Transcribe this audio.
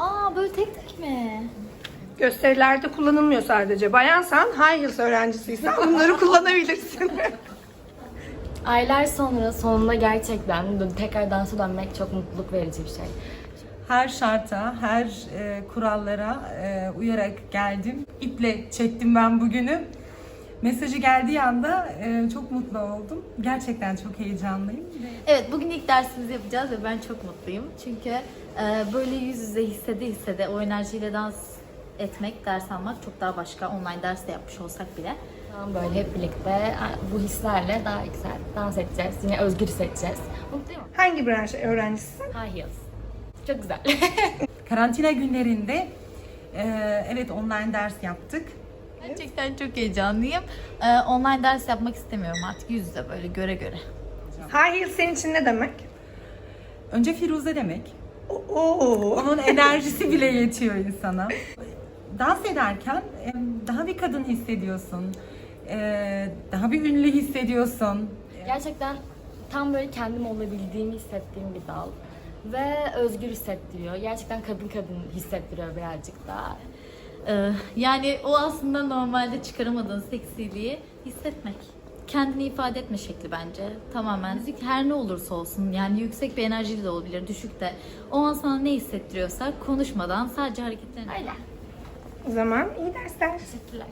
Aa böyle tek tek mi? Gösterilerde kullanılmıyor sadece. Bayansan, high heels öğrencisiysen bunları kullanabilirsin. Aylar sonra sonunda gerçekten tekrar dansa dönmek çok mutluluk verici bir şey. Her şarta, her e, kurallara e, uyarak geldim. İple çektim ben bugünü. Mesajı geldiği anda e, çok mutlu oldum. Gerçekten çok heyecanlıyım. Evet bugün ilk dersimizi yapacağız ve ben çok mutluyum. Çünkü e, böyle yüz yüze hissede hissede o enerjiyle dans etmek, ders almak çok daha başka. Online ders de yapmış olsak bile. Tam böyle hep birlikte bu hislerle daha güzel dans edeceğiz. Yine özgür hissedeceğiz. Mutluyum. Hangi branş öğrencisisin? High heels. Çok güzel. Karantina günlerinde e, evet online ders yaptık. Gerçekten çok heyecanlıyım. E, online ders yapmak istemiyorum artık yüz yüze böyle göre göre. High heels senin için ne demek? Önce Firuze demek. Oo. Onun enerjisi bile yetiyor insana. Dans ederken e, daha bir kadın hissediyorsun. E, Daha bir ünlü hissediyorsun. Gerçekten tam böyle kendim olabildiğimi hissettiğim bir dal. Ve özgür hissettiriyor. Gerçekten kadın kadın hissettiriyor birazcık daha. E, yani o aslında normalde çıkaramadığın seksiliği hissetmek. Kendini ifade etme şekli bence. Tamamen müzik her ne olursa olsun yani yüksek bir enerjili de olabilir, düşük de. O an sana ne hissettiriyorsa konuşmadan sadece hareketlerini Öyle. O zaman iyi dersler. Teşekkürler.